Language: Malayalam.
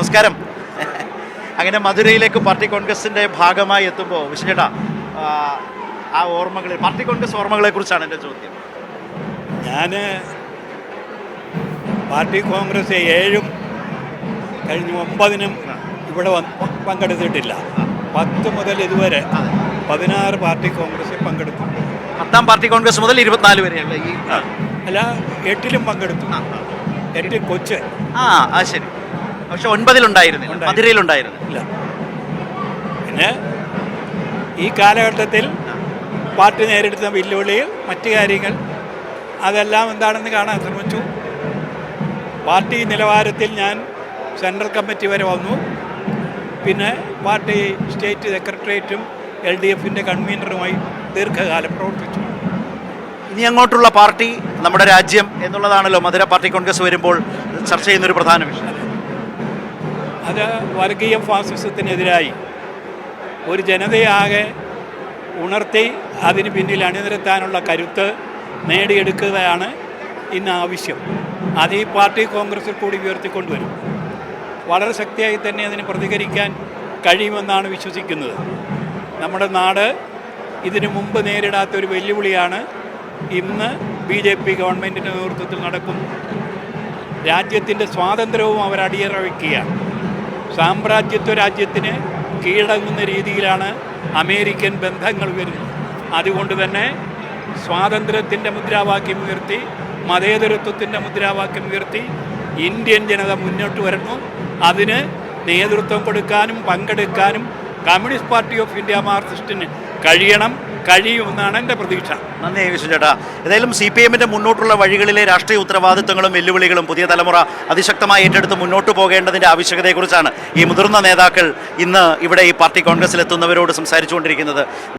നമസ്കാരം. അങ്ങനെ മധുരയിലേക്ക് പാർട്ടി കോൺഗ്രസിന്റെ ഭാഗമായി എത്തുമ്പോൾ വിഷ്ണുചേട്ടാ ആ, ഓർമ്മകൾ പാർട്ടി കോൺഗ്രസ് ഓർമ്മകളെ കുറിച്ചാണ് എന്റെ ചോദ്യം. ഞാൻ പാർട്ടി കോൺഗ്രസ് ഏഴും കഴിഞ്ഞ ഒമ്പതിനും ഇവിടെ വന്ന് പങ്കെടുത്തിട്ടില്ല. പത്ത് മുതൽ ഇതുവരെ പതിനാറ് പാർട്ടി കോൺഗ്രസ് പങ്കെടുത്തു പത്താം പാർട്ടി കോൺഗ്രസ് മുതൽ ഇരുപത്തിനാല് വരെയല്ലേ അല്ല എട്ടിലും പങ്കെടുത്തു. എട്ടിൽ കൊച്ച്. ആ ശരി. പക്ഷെ ഒൻപതിലുണ്ടായിരുന്നില്ല ഉണ്ടായിരുന്നു. മധുരയിലുണ്ടായിരുന്നു. ഇല്ല. പിന്നെ ഈ കാലഘട്ടത്തിൽ പാർട്ടി നേരിടുന്ന വെല്ലുവിളികൾ മറ്റു കാര്യങ്ങൾ അതെല്ലാം എന്താണെന്ന് കാണാൻ ശ്രമിച്ചു. പാർട്ടി നിലവാരത്തിൽ ഞാൻ സെൻട്രൽ കമ്മിറ്റി വരെ വന്നു. പിന്നെ പാർട്ടി സ്റ്റേറ്റ് സെക്രട്ടേറിയറ്റും എൽ ഡി എഫിന്റെ കൺവീനറുമായി ദീർഘകാലം പ്രവർത്തിച്ചു. ഇനി അങ്ങോട്ടുള്ള പാർട്ടി നമ്മുടെ രാജ്യം എന്നുള്ളതാണല്ലോ മധുര പാർട്ടി കോൺഗ്രസ് വരുമ്പോൾ ചർച്ച ചെയ്യുന്നൊരു പ്രധാന വിഷയം. അത് വർഗീയ ഫാസിസത്തിനെതിരായി. ഒരു ജനതയാകെ ഉണർത്തി അതിന് പിന്നിൽ അണിനിരത്താനുള്ള കരുത്ത് നേടിയെടുക്കുകയാണ് ഇന്ന് ആവശ്യം. അത് ഈ പാർട്ടി കോൺഗ്രസിൽ കൂടി ഉയർത്തിക്കൊണ്ടുവരും. വളരെ ശക്തിയായി തന്നെ അതിന് പ്രതികരിക്കാൻ കഴിയുമെന്നാണ് വിശ്വസിക്കുന്നത്. നമ്മുടെ നാട് ഇതിനു മുമ്പ് നേരിടാത്ത ഒരു വെല്ലുവിളിയാണ് ഇന്ന് ബി ജെ പി ഗവൺമെന്റിന്റെ നേതൃത്വത്തിൽ നടക്കുന്നു രാജ്യത്തിന്റെ സ്വാതന്ത്ര്യവും അവർ സാമ്രാജ്യത്വ രാജ്യത്തിന് കീഴടങ്ങുന്ന രീതിയിലാണ് അമേരിക്കൻ ബന്ധങ്ങൾ വരുന്നത്. അതുകൊണ്ട് തന്നെ സ്വാതന്ത്ര്യത്തിന്റെ മുദ്രാവാക്യം ഉയർത്തി മതേതരത്വത്തിന്റെ മുദ്രാവാക്യം ഉയർത്തി ഇന്ത്യൻ ജനത മുന്നോട്ട് വരണം. അതിന് നേതൃത്വം കൊടുക്കാനും പങ്കെടുക്കാനും കമ്മ്യൂണിസ്റ്റ് പാർട്ടി ഓഫ് ഇന്ത്യ മാർക്സിസ്റ്റിന് കഴിയണം. കഴിയുമെന്നാണ് എന്റെ പ്രതീക്ഷ. നന്ദി വിഷ്ണു ചേട്ടാ. ഏതായാലും സി പി എമ്മിന്റെ മുന്നോട്ടുള്ള വഴികളിലെ രാഷ്ട്രീയ ഉത്തരവാദിത്വങ്ങളും വെല്ലുവിളികളും പുതിയ തലമുറ അതിശക്തമായി ഏറ്റെടുത്ത് മുന്നോട്ട് പോകേണ്ടതിന്റെ ആവശ്യകതയെക്കുറിച്ചാണ് ഈ മുതിർന്ന നേതാക്കൾ ഇന്ന് ഇവിടെ ഈ പാർട്ടി കോൺഗ്രസിലെത്തുന്നവരോട് സംസാരിച്ചുകൊണ്ടിരിക്കുന്നത്.